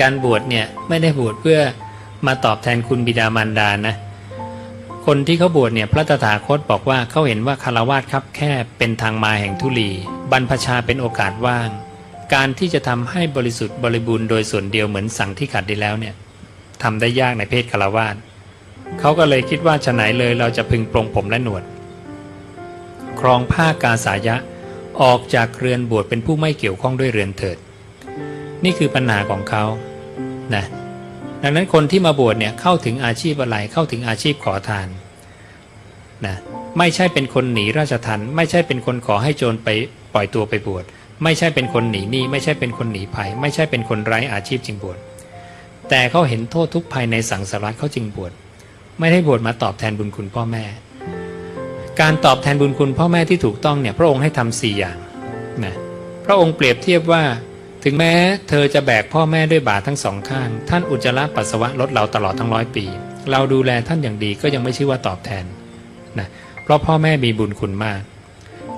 การบวชเนี่ยไม่ได้บวชเพื่อมาตอบแทนคุณบิดามารดานะ คนที่เขาบวชเนี่ยพระตถาคตบอกว่าเขาเห็นว่าคารวาสครับแค่เป็นทางมาแห่งทุลี บรรพชาเป็นโอกาสว่าง การที่จะทำให้บริสุทธิ์บริบูรณ์โดยส่วนเดียวเหมือนสั่งที่ขัดได้แล้วเนี่ยทำได้ยากในเพศคารวาสเขาก็เลยคิดว่าฉะไหนเลยเราจะพึงปรงผมและหนวด ครองผ้ากาสายะออกจากเรือนบวชเป็นผู้ไม่เกี่ยวข้องด้วยเรือนเถิด นี่คือปัญหาของเขานะดังนั้นคนที่มาบวชเนี่ยเข้าถึงอาชีพอะไรเข้าถึงอาชีพขอทานนะไม่ใช่เป็นคนหนีราชทันไม่ใช่เป็นคนขอให้โจรไปปล่อยตัวไปบวชไม่ใช่เป็นคนหนีหนี้ไม่ใช่เป็นคนหนีภัย ไม่ใช่เป็นคนไร้อาชีพจึงบวชแต่เขาเห็นโทษทุกภัยในสังสารวัฏเขาจึงบวชไม่ได้บวชมาตอบแทนบุญคุณพ่อแม่ การตอบแทนบุญคุณพ่อแม่ที่ถูกต้องเนี่ยพระองค์ให้ทำสี่อย่างนะพระองค์เปรียบเทียบว่า ถึงแม้เธอจะแบกพ่อแม่ด้วยบาทั้งสองข้าง ท่านอุจจาระปัสสาวะลดเราตลอดทั้งร้อยปี เราดูแลท่านอย่างดีก็ยังไม่ชื่อว่าตอบแทนนะเพราะพ่อแม่มีบุญคุณมาก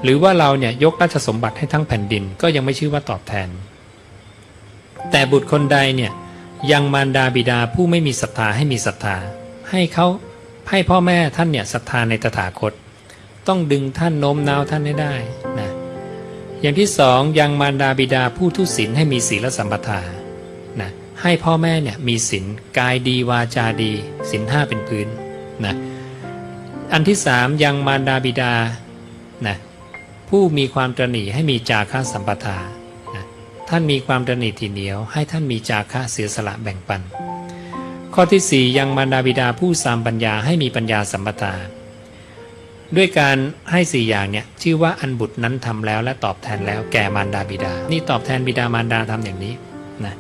หรือว่าเราเนี่ยยกราชสมบัติให้ทั้งแผ่นดินก็ยังไม่ชื่อว่าตอบแทน แต่บุตรคนใดเนี่ยยังมารดาบิดาผู้ไม่มีศรัทธาให้มีศรัทธา ให้เขาให้พ่อแม่ท่านเนี่ยศรัทธาในตถาคต ต้องดึงท่านโน้มน้าวท่านให้ได้ อย่างที่สองยังมารดาบิดาผู้ทุศีลให้มีศีลสัมปทานะให้พ่อแม่เนี่ยมีศีลกายดีวาจาดีศีลห้าเป็นพื้นนะอันที่สามยังมารดาบิดานะผู้มีความตระหนี่ให้มีจาคะสัมปทานะท่านมีความตระหนี่ทีเหนียว ให้ท่านมีจาคะเสียสละแบ่งปัน ข้อที่สี่ยังมารดาบิดาผู้สามปัญญาให้มีปัญญาสัมปทา ด้วยการให้สี่อย่างเนี่ยชื่อว่าอันบุตรนั้นทำแล้วและตอบแทนแล้วแก่มารดาบิดา นี่ตอบแทนบิดามารดาทำอย่างนี้นะ